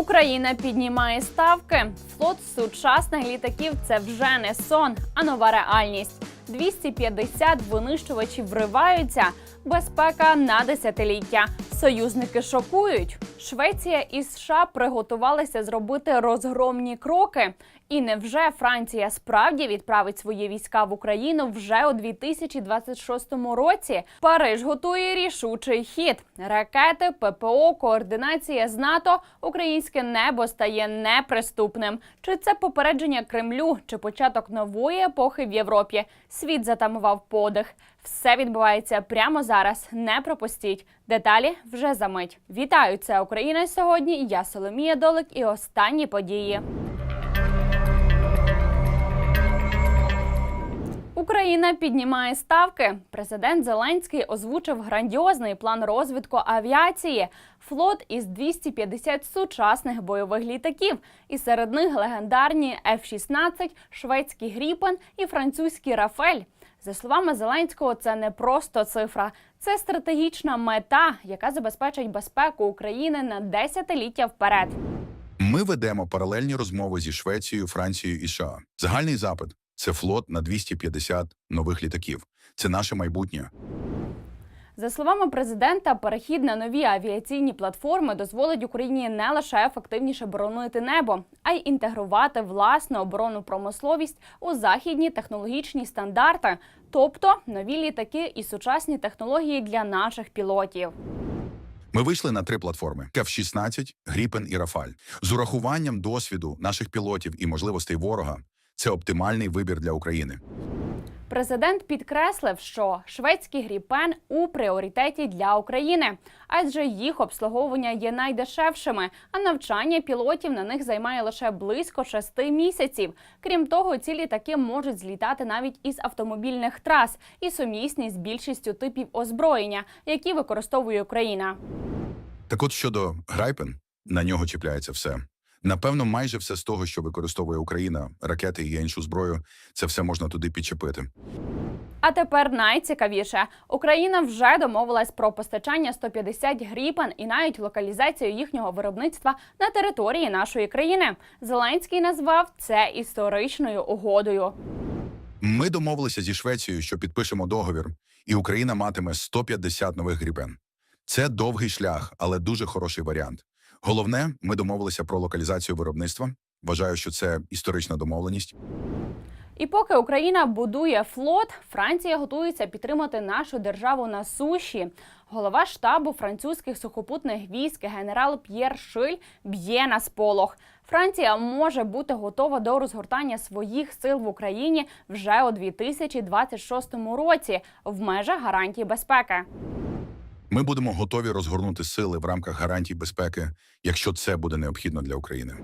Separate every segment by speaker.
Speaker 1: Україна піднімає ставки. Флот сучасних літаків це вже не сон, а нова реальність. 250 винищувачів вриваються. Безпека на десятиліття. Союзники шокують. Швеція і США приготувалися зробити розгромні кроки. І невже Франція справді відправить свої війська в Україну вже у 2026 році? Париж готує рішучий хід. Ракети, ППО, координація з НАТО. Українське небо стає неприступним. Чи це попередження Кремлю, чи початок нової епохи в Європі? Світ затамував подих. Все відбувається прямо зараз. Не пропустіть. Деталі вже за мить. Вітаю! Це Україна сьогодні. Я Соломія Долик і останні події. Україна піднімає ставки. Президент Зеленський озвучив грандіозний план розвитку авіації. Флот із 250 сучасних бойових літаків, і серед них легендарні F-16, шведський Гріпен і французький Рафель. За словами Зеленського, це не просто цифра, це стратегічна мета, яка забезпечить безпеку України на десятиліття вперед.
Speaker 2: Ми ведемо паралельні розмови зі Швецією, Францією і США. Загальний запит це флот на 250 нових літаків. Це наше майбутнє.
Speaker 1: За словами президента, перехід на нові авіаційні платформи дозволить Україні не лише ефективніше боронити небо, а й інтегрувати власну оборонну промисловість у західні технологічні стандарти, тобто нові літаки і сучасні технології для наших пілотів.
Speaker 2: Ми вийшли на три платформи: F-16, Гріпен і Рафаль. З урахуванням досвіду наших пілотів і можливостей ворога. Це оптимальний вибір для України.
Speaker 1: Президент підкреслив, що шведський гріпен у пріоритеті для України, адже їх обслуговування є найдешевшими, а навчання пілотів на них займає лише близько шести місяців. Крім того, ці літаки можуть злітати навіть із автомобільних трас і сумісні з більшістю типів озброєння, які використовує Україна.
Speaker 2: Так от щодо Грайпен, на нього чіпляється все. Напевно, майже все з того, що використовує Україна, ракети і іншу зброю, це все можна туди підчепити.
Speaker 1: А тепер найцікавіше: Україна вже домовилась про постачання 150 гріпен і навіть локалізацію їхнього виробництва на території нашої країни. Зеленський назвав це історичною угодою.
Speaker 2: Ми домовилися зі Швецією, що підпишемо договір, і Україна матиме 150 нових гріпен. Це довгий шлях, але дуже хороший варіант. Головне, ми домовилися про локалізацію виробництва. Вважаю, що це історична домовленість.
Speaker 1: І поки Україна будує флот, Франція готується підтримати нашу державу на суші. Голова штабу французьких сухопутних військ генерал П'єр Шиль б'є на сполох. Франція може бути готова до розгортання своїх сил в Україні вже у 2026 році в межах гарантій безпеки.
Speaker 2: Ми будемо готові розгорнути сили в рамках гарантій безпеки, якщо це буде необхідно для України.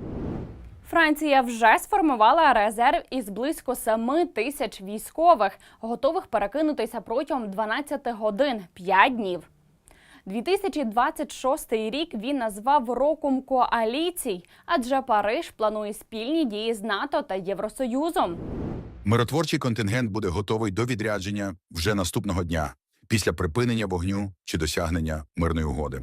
Speaker 1: Франція вже сформувала резерв із близько 7 тисяч військових, готових перекинутися протягом 12 годин 5 днів. 2026 рік він назвав роком коаліцій, адже Париж планує спільні дії з НАТО та Євросоюзом.
Speaker 2: Миротворчий контингент буде готовий до відрядження вже наступного дня після припинення вогню чи досягнення мирної угоди.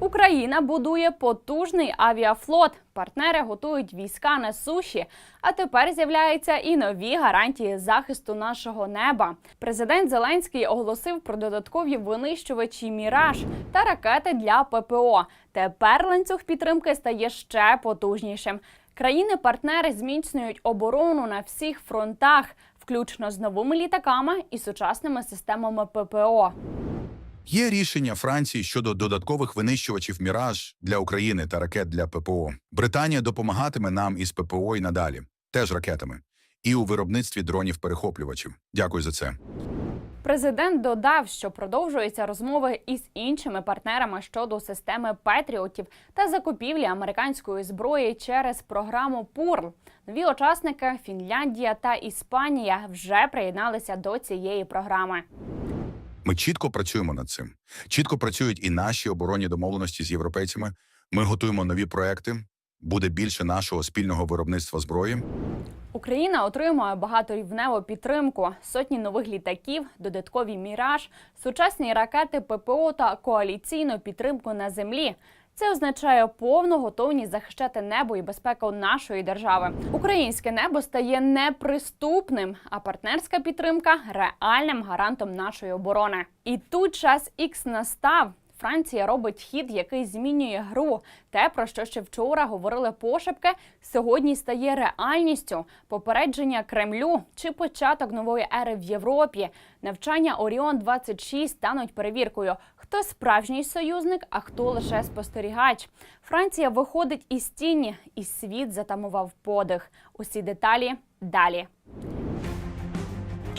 Speaker 1: Україна будує потужний авіафлот. Партнери готують війська на суші. А тепер з'являються і нові гарантії захисту нашого неба. Президент Зеленський оголосив про додаткові винищувачі Міраж та ракети для ППО. Тепер ланцюг підтримки стає ще потужнішим. Країни-партнери зміцнюють оборону на всіх фронтах, включно з новими літаками і сучасними системами ППО.
Speaker 2: Є рішення Франції щодо додаткових винищувачів Міраж для України та ракет для ППО. Британія допомагатиме нам із ППО і надалі, теж ракетами, і у виробництві дронів-перехоплювачів. Дякую за це.
Speaker 1: Президент додав, що продовжуються розмови із іншими партнерами щодо системи Петріотів та закупівлі американської зброї через програму ПУРЛ. Нові учасники Фінляндія та Іспанія вже приєдналися до цієї програми.
Speaker 2: Ми чітко працюємо над цим. Чітко працюють і наші оборонні домовленості з європейцями. Ми готуємо нові проекти. Буде більше нашого спільного виробництва зброї.
Speaker 1: Україна отримує багаторівневу підтримку, сотні нових літаків, додаткові міраж, сучасні ракети ППО та коаліційну підтримку на землі. Це означає повну готовність захищати небо і безпеку нашої держави. Українське небо стає неприступним, а партнерська підтримка реальним гарантом нашої оборони. І тут час ікс настав. Франція робить хід, який змінює гру. Те, про що ще вчора говорили пошепки, сьогодні стає реальністю. Попередження Кремлю чи початок нової ери в Європі. Навчання Оріон 26 стануть перевіркою, хто справжній союзник, а хто лише спостерігач. Франція виходить із тіні, і світ затамував подих. Усі деталі далі.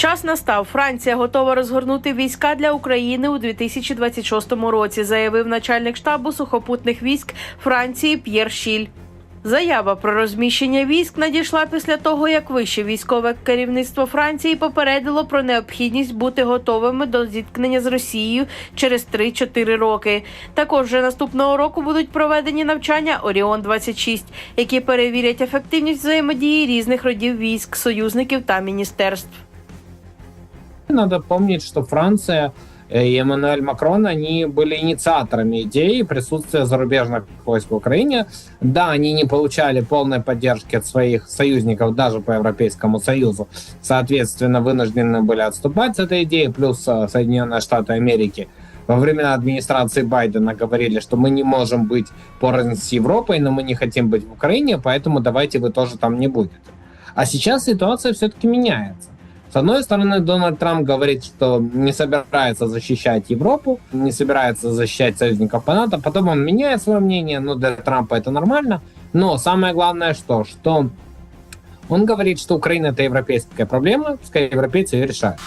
Speaker 3: Час настав. Франція готова розгорнути війська для України у 2026 році, заявив начальник штабу сухопутних військ Франції П'єр Шіль. Заява про розміщення військ надійшла після того, як вище військове керівництво Франції попередило про необхідність бути готовими до зіткнення з Росією через 3-4 роки. Також вже наступного року будуть проведені навчання Оріон 26 які перевірять ефективність взаємодії різних родів військ, союзників та міністерств.
Speaker 4: Надо помнить, что Франция и Эммануэль Макрон, они были инициаторами идеи присутствия зарубежных войск в Украине. Да, они не получали полной поддержки от своих союзников даже по Европейскому Союзу. Соответственно, вынуждены были отступать с этой идеи, плюс э, Соединенные Штаты Америки во времена администрации Байдена говорили, что мы не можем быть порознь с Европой, но мы не хотим быть в Украине, поэтому давайте вы тоже там не будете. А сейчас ситуация все-таки меняется. С одной стороны, Дональд Трамп говорит, что не собирается защищать Европу, не собирается защищать союзников по НАТО, потом он меняет свое мнение, но для Трампа это нормально. Но самое главное что? Что он говорит, что Украина это европейская проблема, пускай европейцы ее решают.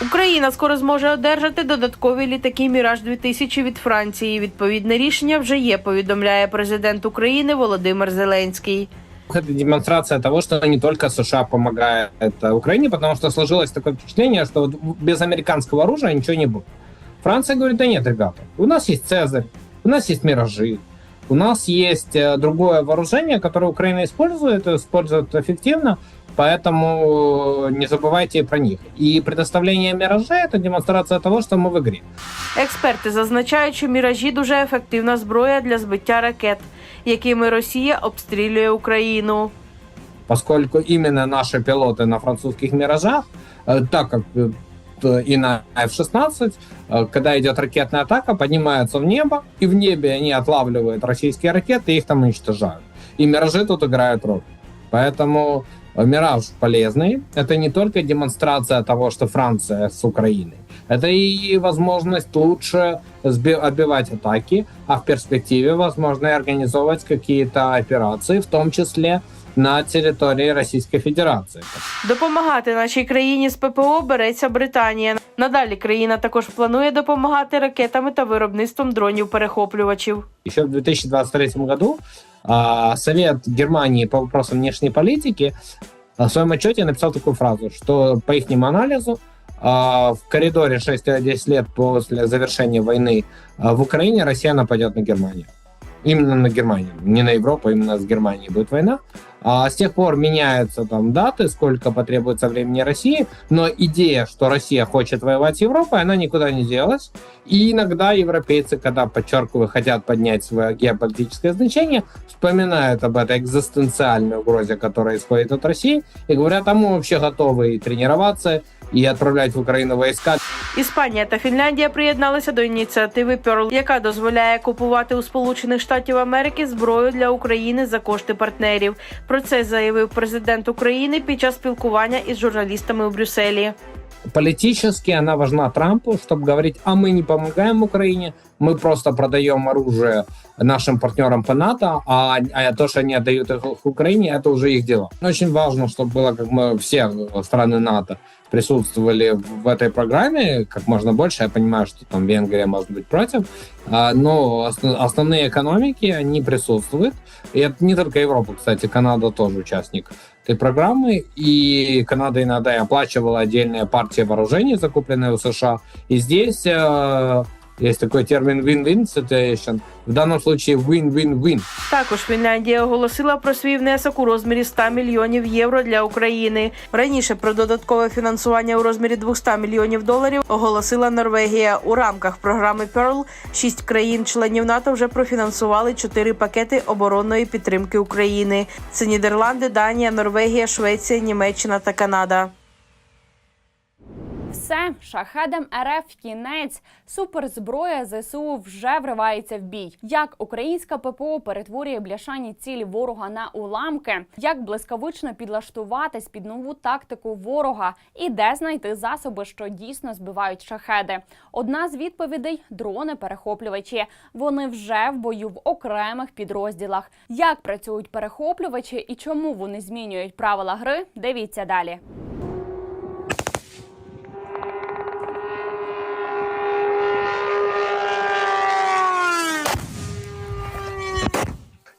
Speaker 3: Україна скоро зможе одержати додаткові літаки Міраж 2000 від Франції. Відповідне рішення вже є. Повідомляє президент України Володимир Зеленський.
Speaker 4: Это демонстрация того, что не только США помогает э, Украине, потому что сложилось такое впечатление, что вот без американского оружия ничего не будет. Франция говорит, да нет, ребята, у нас есть Цезарь, у нас есть Миражи, у нас есть э, другое вооружение, которое Украина использует, и использует эффективно, поэтому не забывайте про них. И предоставление Миражей – это демонстрация того, что мы в игре.
Speaker 3: Експерти зазначають, що міражі дуже ефективна зброя для збиття ракет, якими Росія обстрілює Україну.
Speaker 4: поскольку именно наши пилоты на французских «Миражах», э, так как э, т- и на F-16, э, когда идет ракетная атака, поднимаются в небо, и в небе они отлавливают российские ракеты и их там уничтожают. И «Миражи» тут играют роль. Поэтому э, «Мираж» полезный. Это не только демонстрация того, что Франция с Украиной. Это и возможность лучше отбивать атаки, а в перспективе, возможно, и организовывать какие-то операции, в том числе на території Російської Федерації.
Speaker 3: Допомагати нашій країні з ППО береться Британія. Надалі країна також планує допомагати ракетами та виробництвом дронів-перехоплювачів.
Speaker 4: Еще в 2023 году а, Совет Германии по вопросам внешней политики а, в своем отчете написал такую фразу, что по их анализу а, в коридоре 6-10 лет после завершения войны в Украине Россия нападет на Германию. Именно на Германию, не на Европу, именно с Германией будет война. А с тех пор меняются там даты, сколько потребуется времени России, но идея, что Россия хочет воевать с Европой, она никуда не делась. И иногда европейцы, когда, подчеркиваю, хотят поднять свое геополитическое значение, вспоминают об этой экзистенциальной угрозе, которая исходит от России, и говорят, а мы вообще готовы и тренироваться, и отправлять в Украину войска.
Speaker 3: Іспанія та Фінляндія приєдналися до ініціативи Pearl, яка дозволяє купувати у Сполучених Штатів Америки зброю для України за кошти партнерів. Про це заявив президент України під час спілкування із журналістами у Брюсселі.
Speaker 4: Политически она важна Трампу, чтобы говорить, а мы не помогаем Украине, мы просто продаем оружие нашим партнерам по НАТО, а, а то, что они отдают их Украине, это уже их дело. Очень важно, чтобы было, как мы все страны НАТО присутствовали в этой программе как можно больше. Я понимаю, что там Венгрия может быть против, а, но основ- основные экономики, они присутствуют. И это не только Европа, кстати, Канада тоже участник этой программы. И Канада иногда и оплачивала отдельные партии вооружений, закупленные у США. И здесь э, Есть такой термин win-win situation. В данном случае win-win-win.
Speaker 3: Також Фінляндія оголосила про свій внесок у розмірі 100 мільйонів євро для України. Раніше про додаткове фінансування у розмірі 200 мільйонів доларів оголосила Норвегія. У рамках програми Pearl шість країн-членів НАТО вже профінансували чотири пакети оборонної підтримки України. Це Нідерланди, Данія, Норвегія, Швеція, Німеччина та Канада.
Speaker 1: Все, шахедам РФ кінець. Суперзброя ЗСУ вже вривається в бій. Як українська ППО перетворює бляшані цілі ворога на уламки, як блискавично підлаштуватись під нову тактику ворога і де знайти засоби, що дійсно збивають шахеди. Одна з відповідей дрони-перехоплювачі. Вони вже в бою в окремих підрозділах. Як працюють перехоплювачі і чому вони змінюють правила гри? Дивіться далі.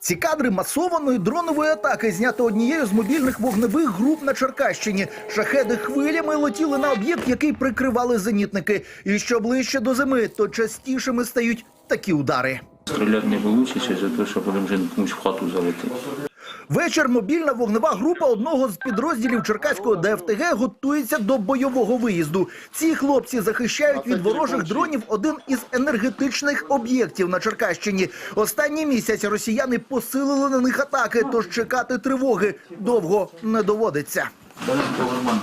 Speaker 5: Ці кадри масованої дронової атаки знято однією з мобільних вогневих груп на Черкащині. Шахеди хвилями летіли на об'єкт, який прикривали зенітники. І що ближче до зими, то частішими стають такі удари.
Speaker 6: Стріляти не вийде за те, що потім вже комусь в хату залетить.
Speaker 5: Вечір мобільна вогнева група одного з підрозділів Черкаського ДФТГ готується до бойового виїзду. Ці хлопці захищають від ворожих дронів один із енергетичних об'єктів на Черкащині. Останній місяць росіяни посилили на них атаки, тож чекати тривоги довго не доводиться.
Speaker 6: Телефон,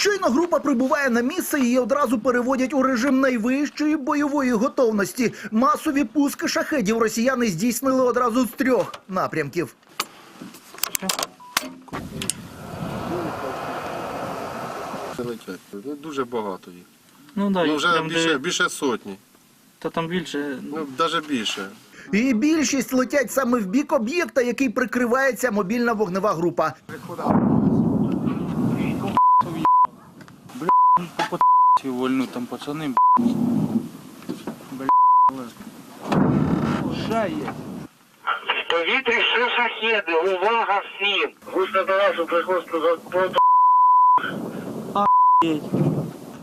Speaker 5: Щойно група прибуває на місце, її одразу переводять у режим найвищої бойової готовності. Масові пуски шахедів росіяни здійснили одразу з трьох напрямків.
Speaker 7: летять. Дуже багато їх.
Speaker 8: Ну да,
Speaker 7: Ну вже
Speaker 8: прям
Speaker 7: більше,
Speaker 8: де-
Speaker 7: більше сотні.
Speaker 8: Та там більше.
Speaker 7: Ну, навіть більше.
Speaker 5: І більшість летять саме в бік об'єкта, який прикривається мобільна вогнева група.
Speaker 8: Ці вольну там пацани.
Speaker 9: В повітрі ще шахеди, увага всім! Густо до вашу приходьте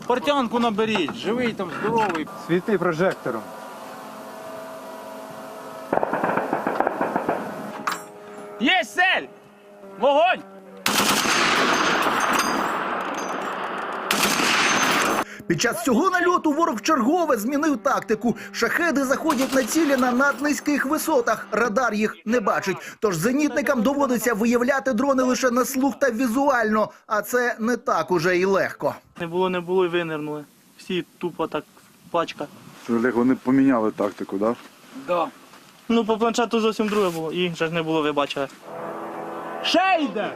Speaker 8: Портянку наберіть, живий там, здоровий.
Speaker 10: Світи прожектором.
Speaker 8: Є сель! Вогонь!
Speaker 5: Під час цього нальоту ворог чергове змінив тактику. Шахеди заходять на цілі на наднизьких висотах. Радар їх не бачить. Тож зенітникам доводиться виявляти дрони лише на слух та візуально, а це не так уже і легко.
Speaker 8: Не було, не було і винирнули. Всі тупо так пачка.
Speaker 10: Олег, вони поміняли тактику, так?
Speaker 8: Да. Ну, по планшету зовсім друге було. І ще ж не було, ви бачили. Ще йде!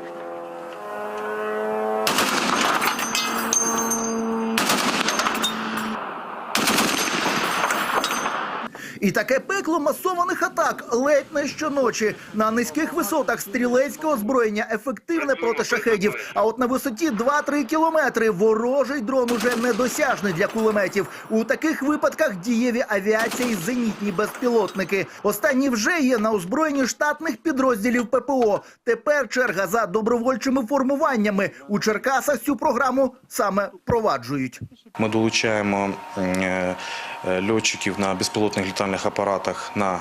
Speaker 5: І таке пекло масованих атак ледь не щоночі. На низьких висотах стрілецьке озброєння ефективне проти шахедів. А от на висоті 2-3 кілометри ворожий дрон уже недосяжний для кулеметів. У таких випадках дієві авіація і зенітні безпілотники. Останні вже є на озброєнні штатних підрозділів ППО. Тепер черга за добровольчими формуваннями. У Черкасах цю програму саме впроваджують.
Speaker 11: Ми долучаємо е, льотчиків на безпілотних літальних апаратах на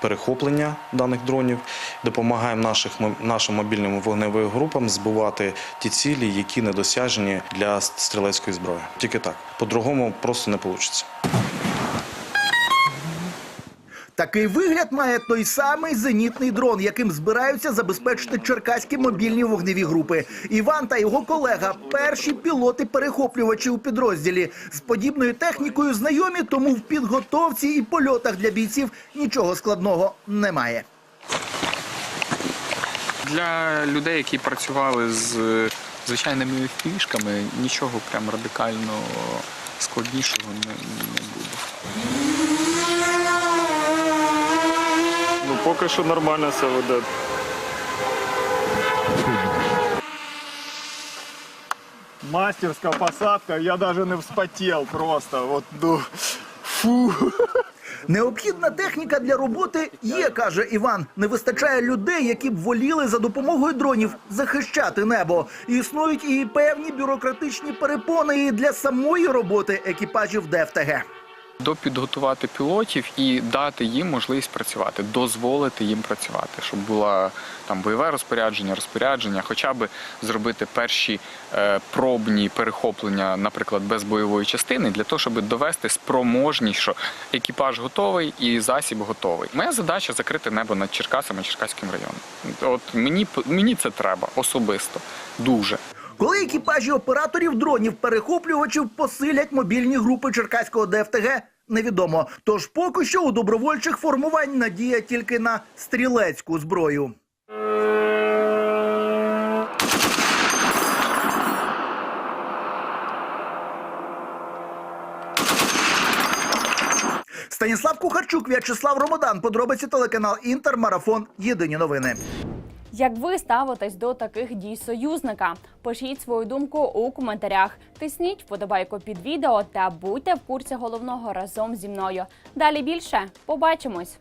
Speaker 11: перехоплення даних дронів, допомагаємо наших, нашим мобільним вогневим групам збивати ті цілі, які недосяжні для стрілецької зброї. Тільки так. По-другому просто не вийде.
Speaker 5: Такий вигляд має той самий зенітний дрон, яким збираються забезпечити черкаські мобільні вогневі групи. Іван та його колега перші пілоти-перехоплювачі у підрозділі. З подібною технікою знайомі, тому в підготовці і польотах для бійців нічого складного немає.
Speaker 12: Для людей, які працювали з е, звичайними фішками, нічого прям радикально складнішого не, буде.
Speaker 10: Поки що нормально все веде. Мастерська посадка, я навіть не вспотів просто. От, ну, фу.
Speaker 5: Необхідна техніка для роботи є, каже Іван. Не вистачає людей, які б воліли за допомогою дронів захищати небо. Існують і певні бюрократичні перепони і для самої роботи екіпажів ДФТГ.
Speaker 12: Допідготувати пілотів і дати їм можливість працювати, дозволити їм працювати, щоб було там бойове розпорядження, розпорядження, хоча б зробити перші е, пробні перехоплення, наприклад, без бойової частини, для того, щоб довести спроможність, що екіпаж готовий і засіб готовий. Моя задача закрити небо над Черкасами, Черкаським районом. От мені мені це треба особисто, дуже.
Speaker 5: Коли екіпажі операторів дронів перехоплювачів посилять мобільні групи Черкаського ДФТГ, невідомо. Тож поки що у добровольчих формувань надія тільки на стрілецьку зброю. Станіслав Кухарчук, В'ячеслав Ромодан. Подробиці телеканал Інтер. Марафон. Єдині новини.
Speaker 1: Як ви ставитесь до таких дій союзника? Пишіть свою думку у коментарях. Тисніть вподобайку під відео та будьте в курсі головного разом зі мною. Далі більше побачимось.